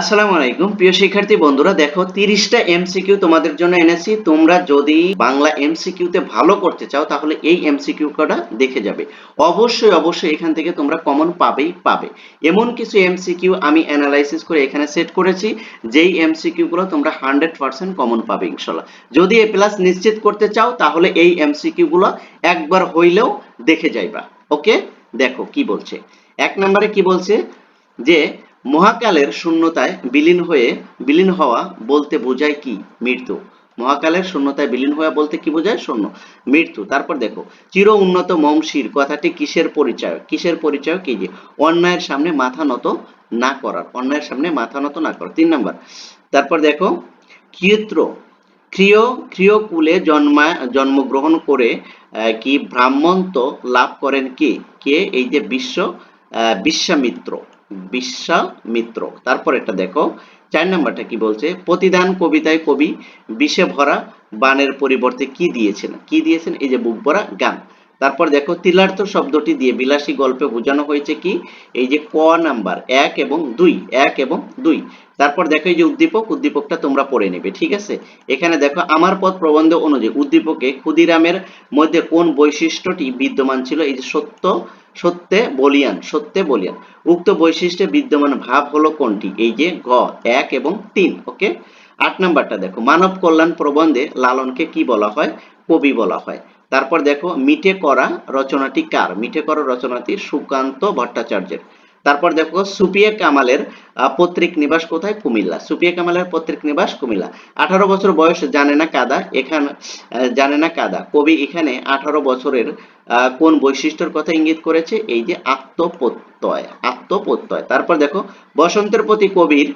আসসালামু আলাইকুম। প্রিয় শিক্ষার্থী বন্ধুরা, দেখো তিরিশটা এমসিকিউ তোমাদের জন্য এনেছি। তোমরা যদি বাংলা এমসিকিউ তে ভালো করতে চাও, তাহলে এই এমসিকিউ কটা দেখে যাবে। অবশ্যই অবশ্যই এখান থেকে তোমরা কমন পাবেই পাবে। এমন কিছু এমসিকিউ আমি অ্যানালাইসিস করে এখানে সেট করেছি, যেই এমসিকিউ গুলো তোমরা হান্ড্রেড পার্সেন্ট কমন পাবে ইনশাল্লাহ যদি এ প্লাস নিশ্চিত করতে চাও, তাহলে এই এমসিকিউ গুলো একবার হইলেও দেখে যাইবা। ওকে? দেখো কি বলছে। এক নম্বরে কি বলছে? যে মহাকালের শূন্যতায় বিলীন হয়ে, বিলীন হওয়া বলতে বোঝায় কি? মৃত্যু। মহাকালের শূন্যতায় বিলীন হওয়া বলতে কি বোঝায়? শূন্য। মৃত্যু। তারপর দেখো, চির উন্নত মমশির, কথাটি কিসের পরিচয়? কিসের পরিচয় কি যে? অন্যায়ের সামনে মাথা নত না করার। অন্যায়ের সামনে মাথা নত না করার। তিন নম্বর। তারপর দেখো ক্ষিত্র ক্রিয় ক্রিয়কুলে জন্মা, জন্মগ্রহণ করে কি ব্রাহ্মণত্ব লাভ করেন কে? কে? এই যে বিশ্ব বিশ্বামিত্র। বিশ্বামিত্র তারপর একটা দেখো, চার নাম্বারটা কি বলছে? প্রতিদান কবিতায় কবি বিষে ভরা বানের পরিবর্তে কি দিয়েছেন? কি দিয়েছেন? এই যে বুক ভরা গান। তারপর দেখো তিলার্থ শব্দটি দিয়ে বিলাসী গল্পে বোঝানো হয়েছে কি? এই যে ক নাম্বার, এক এবং দুই, এক এবং দুই। তারপর দেখো এই যে উদ্দীপক, উদ্দীপকটা তোমরা পড়ে নেবে, ঠিক আছে? এখানে দেখো, আমার পথ প্রবন্ধ অনুযায়ী উদ্দীপকে ক্ষুদিরামের মধ্যে কোন বৈশিষ্ট্যটি বিদ্যমান ছিল? এই যে সত্য, সত্যে বলিয়ান সত্যে বলিয়ান। উক্ত বৈশিষ্ট্যে বিদ্যমান ভাব হলো কোনটি? এই যে গ, এক এবং তিন, ওকে? আট নাম্বারটা দেখো, মানব কল্যাণ প্রবন্ধে লালনকে কি বলা হয়? কবি বলা হয়। তারপর দেখো, মিঠে করা রচনাটি কার? মিঠে করা রচনাটি সুকান্ত ভট্টাচার্যের। তারপর দেখো সুপিয়া কামালের পৈতৃক নিবাস কোথায়? কুমিল্লা। সুপিয়া কামালের পত্রিক নিবাস কুমিল্লা। আঠারো বছর বয়স জানে না কাদা, এখানে জানে না কাদা। কবি এখানে আঠারো বছরের কোন বৈশিষ্ট্যের কথা ইঙ্গিত করেছে? এই যে আত্মপ্রত্যয় আত্মপ্রত্যয়। তারপর দেখো, বসন্তের প্রতি কবির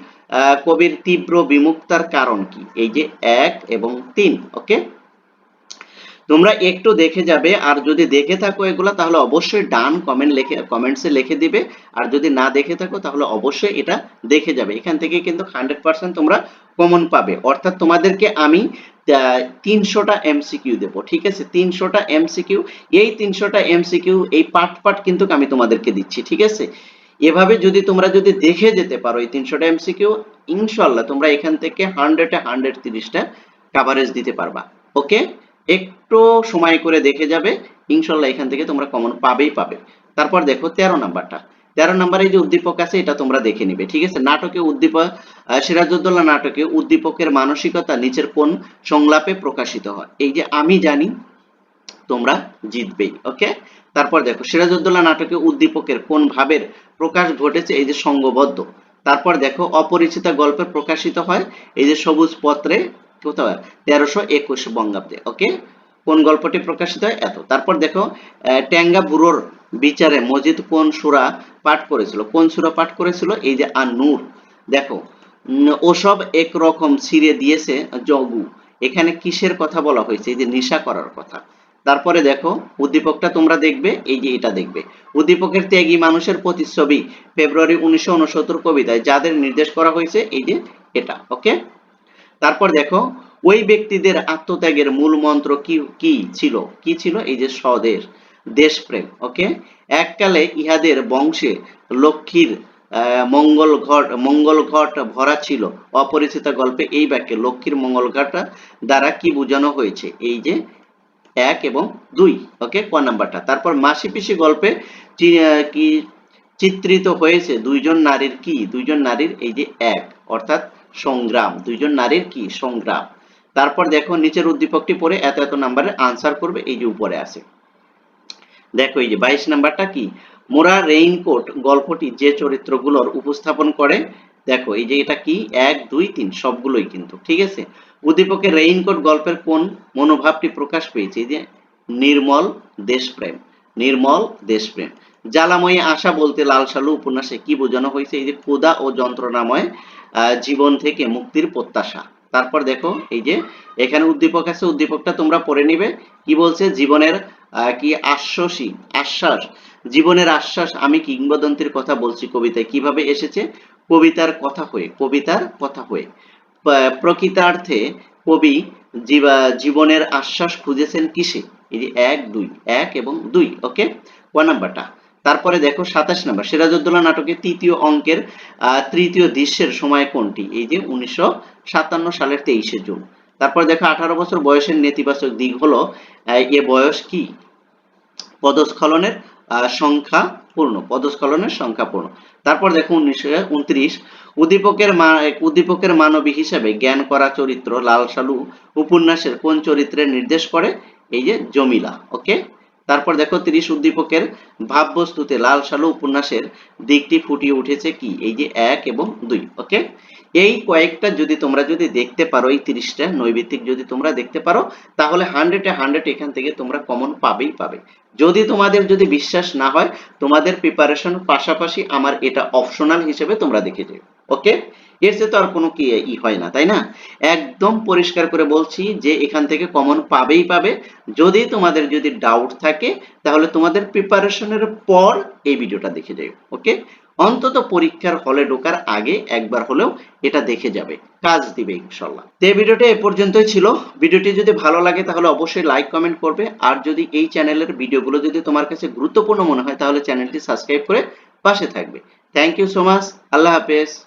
কবির তীব্র বিমুক্তার কারণ কি? এই যে এক এবং তিন ওকে তোমরা একটু দেখে যাবে, আর যদি দেখে থাকো এগুলা, তাহলে অবশ্যই ডান কমেন্ট লিখে কমেন্টসে লিখে দিবে। আর যদি না দেখে থাকো, তাহলে অবশ্যই এটা দেখে যাবে। এখান থেকে কিন্তু হান্ড্রেড পার্সেন্ট তোমরা কমন পাবে। অর্থাৎ তোমাদেরকে আমি তিনশোটা এমসিকিউ দেবো, ঠিক আছে? তিনশোটা এমসিকিউ এই তিনশোটা এমসিকিউ এই পার্ট পার্ট কিন্তু আমি তোমাদেরকে দিচ্ছি, ঠিক আছে? এভাবে যদি তোমরা যদি দেখে যেতে পারো এই তিনশোটা এমসিকিউ ইনশাল্লাহ তোমরা এখান থেকে হান্ড্রেডে হান্ড্রেড তিরিশটা কাভারেজ দিতে পারবা। ওকে একটু সময় করে দেখে যাবে, ইনশাল্লাহ এখান থেকে তোমরা কমন পাবেই পাবে। তারপর দেখো তেরো নাম্বারটা। তেরো নাম্বারে যে উদ্দীপক আছে, এটা তোমরা দেখে নিবে, ঠিক আছে? নাটকে উদ্দীপক সিরাজউদ্দৌলা নাটকে উদ্দীপকের মানসিকতা নিচের কোন সংলাপে প্রকাশিত হয়। এই যে আমি জানি, তোমরা জিতবেই, ওকে? তারপর দেখো, সিরাজউদ্দৌলা নাটকে উদ্দীপকের কোন ভাবের প্রকাশ ঘটেছে, এই যে সঙ্গবদ্ধ। তারপর দেখো, অপরিচিতা গল্পে প্রকাশিত হয়, এই যে সবুজ পত্রে কোথাও তেরোশো একুশ বঙ্গাব্দে, ওকে? কোন গল্পটি প্রকাশিত হয়? এত। তারপর দেখো ট্যাঙ্গা বুড়োর বিচারে মজিদ কোন সুরা পাঠ করেছিল? কোন সুরা পাঠ করেছিল? এই যে নূর দেখো ওসব ছিঁড়ে দিয়েছে জগু। এখানে কিসের কথা বলা হয়েছে? এই যে নেশা করার কথা। তারপরে দেখো, উদ্দীপকটা তোমরা দেখবে, এই যে এটা দেখবে। উদ্দীপকের ত্যাগী মানুষের প্রতিচ্ছবি, ফেব্রুয়ারি উনিশশো উনসত্তর কবিতায় যাদের নির্দেশ করা হয়েছে, এই যে এটা, ওকে? তারপর দেখো, ওই ব্যক্তিদের আত্মত্যাগের মূল মন্ত্র কি কি ছিল? কি ছিল? এই যে স্বদেশ দেশপ্রেম ওকে এককালে ইহাদের বংশে লক্ষ্মীর মঙ্গল ঘট মঙ্গল ঘট ভরা ছিল। অপরিচিত গল্পে এই বাক্যে লক্ষ্মীর মঙ্গল ঘট দ্বারা কি বোঝানো হয়েছে? এই যে এক এবং দুই ওকে ক নাম্বারটা। তারপর মাসি পিসি গল্পে কি চিত্রিত হয়েছে দুইজন নারীর কি? দুইজন নারীর এই যে এক, অর্থাৎ সংগ্রাম। দুইজন নারীর কি সংগ্রাম? তারপর দেখো, নিচের উদ্দীপকটি পড়ে এত এত নাম্বারের আনসার করবে, এই যে উপরে আছে। দেখো, এই যে বাইশ নাম্বারটা কি? মোরা রেইনকোট গল্পটি যে চরিত্রগুলোর উপস্থাপন করে, দেখো, এই যে এটা কি? এক, দুই, তিন, সবগুলোই কিন্তু, ঠিক আছে? উদ্দীপকের রেইনকোট গল্পের কোন মনোভাবটি প্রকাশ পেয়েছে? যে নির্মল দেশপ্রেম নির্মল দেশপ্রেম। জ্বালাময়ী আশা বলতে লাল সালু উপন্যাসে কি বোঝানো হয়েছে? এই যে ক্ষুধা ও যন্ত্রণাময় জীবন থেকে মুক্তির প্রত্যাশা। তারপর দেখো, এই যে এখানে উদ্দীপক আছে, উদ্দীপকটা তোমরা পড়ে নিবে। কি বলছে? জীবনের কি আশ্বাসী, আশ্বাস। জীবনের আশ্বাস আমি কিংবদন্তির কথা বলছি কবিতায়। কীভাবে এসেছে? কবিতার কথা হয়ে, কবিতার কথা হয়ে। প্রকৃতার্থে কবি জীবা- জীবনের আশ্বাস খুঁজেছেন কিসে? এই যে এক, দুই, এক এবং দুই ওকে ক নাম্বারটা? তারপরে দেখো সাতাশ নাম্বার, সিরাজউদ্দৌলা নাটকের তৃতীয় অঙ্কের তৃতীয় দৃশ্যের সময় কোনটি? এই যে উনিশশো সাতান্ন সালের তেইশে জুন। তারপর দেখো আঠারো বছর বয়সের নেতিবাচক দিক হলো এ বয়স কি? পদস্খলনের সংখ্যা পূর্ণ, পদস্খলনের সংখ্যা পূর্ণ। তারপর দেখো উনিশশো উনত্রিশ, উদ্দীপকের উদ্দীপকের মানবী হিসেবে জ্ঞান করা চরিত্র লাল সালু উপন্যাসের কোন চরিত্রে নির্দেশ করে? এই যে জমিলা ওকে তারপর দেখো তিরিশ উদ্দীপকের ভাববস্তুতে লাল সালু উপন্যাসের দিকটি ফুটিয়ে উঠেছে কি? এই যে এক এবং দুই ওকে এই কয়েকটা যদি তোমরা যদি দেখতে পারো, এই তিরিশটা নৈবিত্তিক যদি তোমরা দেখতে পারো, তাহলে হান্ড্রেডে হান্ড্রেড এখান থেকে তোমরা কমন পাবেই পাবে। যদি তোমাদের যদি বিশ্বাস না হয়, তোমাদের প্রিপারেশন পাশাপাশি আমার এটা অপশনাল হিসেবে তোমরা দেখে যেও ওকে এর চেয়ে তো আর কোনো কি ই হয় না, তাই না? একদম পরিষ্কার করে বলছি যে এখান থেকে কমন পাবেই পাবে। যদি তোমাদের যদি ডাউট থাকে, তাহলে তোমাদের প্রিপারেশনের পর এই ভিডিওটা দেখে যাও ওকে অন্তত পরীক্ষার হলে ঢোকার আগে একবার হলেও এটা দেখে যাবে। কাজ দিবে ইনশাল্লাহ তো এই ভিডিওটা এ পর্যন্তই ছিল। ভিডিওটি যদি ভালো লাগে তাহলে অবশ্যই লাইক কমেন্ট করবে। আর যদি এই চ্যানেলের ভিডিওগুলো যদি তোমার কাছে গুরুত্বপূর্ণ মনে হয় তাহলে চ্যানেলটি সাবস্ক্রাইব করে পাশে থাকবে। থ্যাংক ইউ সো মাচ আল্লাহ হাফেজ।